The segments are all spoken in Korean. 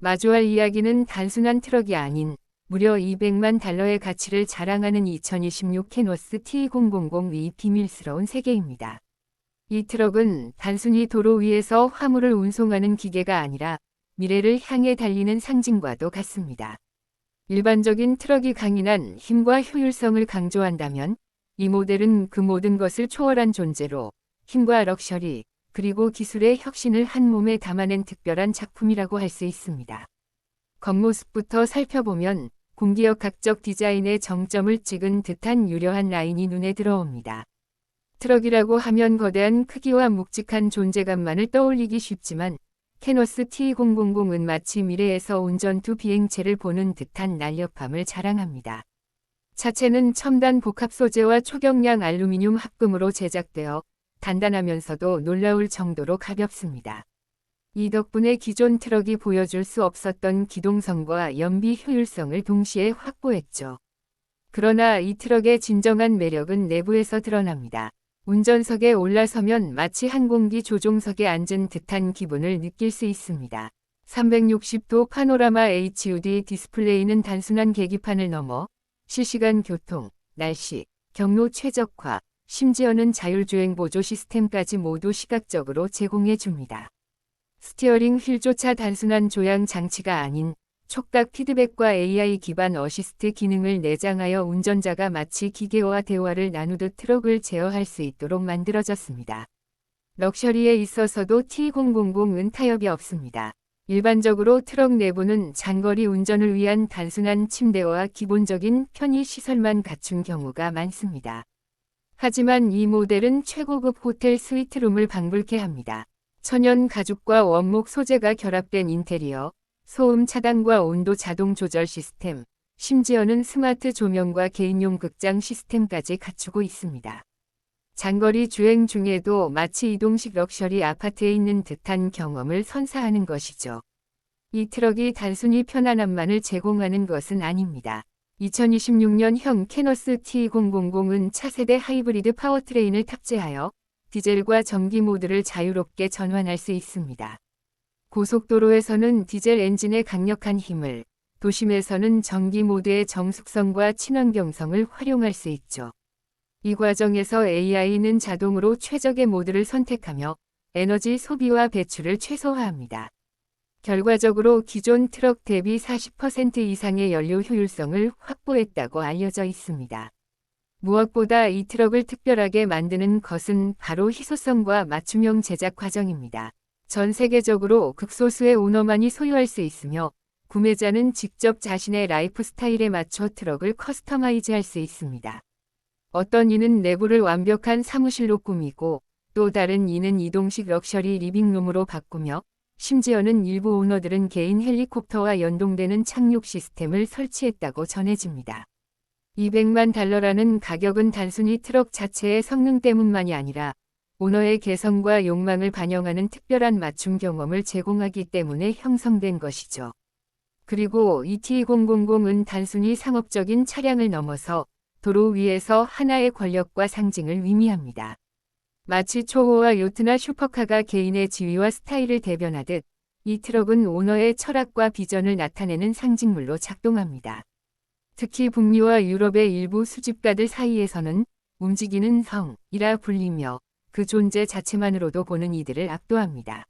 마주할 이야기는 단순한 트럭이 아닌 무려 200만 달러의 가치를 자랑하는 2026 캐노스 T2000의 비밀스러운 세계입니다. 이 트럭은 단순히 도로 위에서 화물을 운송하는 기계가 아니라 미래를 향해 달리는 상징과도 같습니다. 일반적인 트럭이 강인한 힘과 효율성을 강조한다면 이 모델은 그 모든 것을 초월한 존재로 힘과 럭셔리, 그리고 기술의 혁신을 한 몸에 담아낸 특별한 작품이라고 할 수 있습니다. 겉모습부터 살펴보면 공기역 각적 디자인의 정점을 찍은 듯한 유려한 라인이 눈에 들어옵니다. 트럭이라고 하면 거대한 크기와 묵직한 존재감만을 떠올리기 쉽지만 캐노스 T000은 마치 미래에서 운전투 비행체를 보는 듯한 날렵함을 자랑합니다. 차체는 첨단 복합 소재와 초경량 알루미늄 합금으로 제작되어 단단하면서도 놀라울 정도로 가볍습니다. 이 덕분에 기존 트럭이 보여줄 수 없었던 기동성과 연비 효율성을 동시에 확보했죠. 그러나 이 트럭의 진정한 매력은 내부에서 드러납니다. 운전석에 올라서면 마치 항공기 조종석에 앉은 듯한 기분을 느낄 수 있습니다. 360도 파노라마 HUD 디스플레이는 단순한 계기판을 넘어 실시간 교통, 날씨, 경로 최적화, 심지어는 자율주행 보조 시스템까지 모두 시각적으로 제공해 줍니다. 스티어링 휠조차 단순한 조향 장치가 아닌 촉각 피드백과 AI 기반 어시스트 기능을 내장하여 운전자가 마치 기계와 대화를 나누듯 트럭을 제어할 수 있도록 만들어졌습니다. 럭셔리에 있어서도 T000은 타협이 없습니다. 일반적으로 트럭 내부는 장거리 운전을 위한 단순한 침대와 기본적인 편의 시설만 갖춘 경우가 많습니다. 하지만 이 모델은 최고급 호텔 스위트룸을 방불케 합니다. 천연 가죽과 원목 소재가 결합된 인테리어, 소음 차단과 온도 자동 조절 시스템, 심지어는 스마트 조명과 개인용 극장 시스템까지 갖추고 있습니다. 장거리 주행 중에도 마치 이동식 럭셔리 아파트에 있는 듯한 경험을 선사하는 것이죠. 이 트럭이 단순히 편안함만을 제공하는 것은 아닙니다. 2026년형 캐너스 T000은 차세대 하이브리드 파워트레인을 탑재하여 디젤과 전기 모드를 자유롭게 전환할 수 있습니다. 고속도로에서는 디젤 엔진의 강력한 힘을, 도심에서는 전기 모드의 정숙성과 친환경성을 활용할 수 있죠. 이 과정에서 AI는 자동으로 최적의 모드를 선택하며 에너지 소비와 배출을 최소화합니다. 결과적으로 기존 트럭 대비 40% 이상의 연료 효율성을 확보했다고 알려져 있습니다. 무엇보다 이 트럭을 특별하게 만드는 것은 바로 희소성과 맞춤형 제작 과정입니다. 전 세계적으로 극소수의 오너만이 소유할 수 있으며 구매자는 직접 자신의 라이프 스타일에 맞춰 트럭을 커스터마이즈 할 수 있습니다. 어떤 이는 내부를 완벽한 사무실로 꾸미고 또 다른 이는 이동식 럭셔리 리빙룸으로 바꾸며 심지어는 일부 오너들은 개인 헬리콥터와 연동되는 착륙 시스템을 설치했다고 전해집니다. 200만 달러라는 가격은 단순히 트럭 자체의 성능 때문만이 아니라 오너의 개성과 욕망을 반영하는 특별한 맞춤 경험을 제공하기 때문에 형성된 것이죠. 그리고 ET000은 단순히 상업적인 차량을 넘어서 도로 위에서 하나의 권력과 상징을 의미합니다. 마치 초호와 요트나 슈퍼카가 개인의 지위와 스타일을 대변하듯 이 트럭은 오너의 철학과 비전을 나타내는 상징물로 작동합니다. 특히 북미와 유럽의 일부 수집가들 사이에서는 움직이는 성이라 불리며 그 존재 자체만으로도 보는 이들을 압도합니다.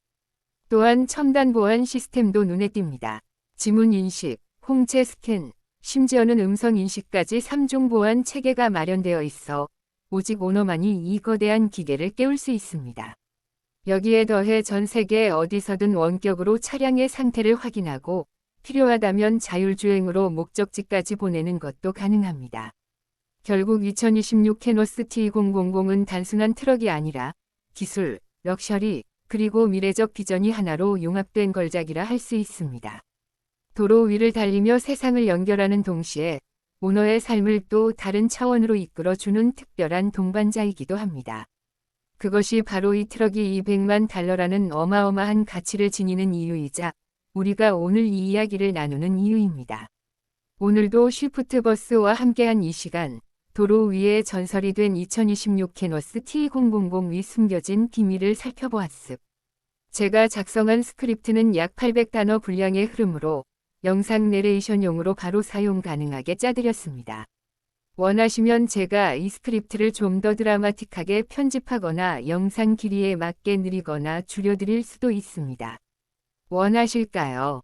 또한 첨단 보안 시스템도 눈에 띕니다. 지문 인식, 홍채 스캔, 심지어는 음성 인식까지 3종 보안 체계가 마련되어 있어 오직 오너만이 이 거대한 기계를 깨울 수 있습니다. 여기에 더해 전 세계 어디서든 원격으로 차량의 상태를 확인하고 필요하다면 자율주행으로 목적지까지 보내는 것도 가능합니다. 결국 2026 캐노스 T2000은 단순한 트럭이 아니라 기술, 럭셔리, 그리고 미래적 비전이 하나로 융합된 걸작이라 할 수 있습니다. 도로 위를 달리며 세상을 연결하는 동시에 오너의 삶을 또 다른 차원으로 이끌어주는 특별한 동반자이기도 합니다. 그것이 바로 이 트럭이 200만 달러라는 어마어마한 가치를 지니는 이유이자 우리가 오늘 이 이야기를 나누는 이유입니다. 오늘도 쉬프트 버스와 함께한 이 시간, 도로 위에 전설이 된 2026 캐너스 T000위 숨겨진 비밀을 살펴보았습. 제가 작성한 스크립트는 약 800단어 분량의 흐름으로 영상 내레이션용으로 바로 사용 가능하게 짜드렸습니다. 원하시면 제가 이 스크립트를 좀 더 드라마틱하게 편집하거나 영상 길이에 맞게 느리거나 줄여드릴 수도 있습니다. 원하실까요?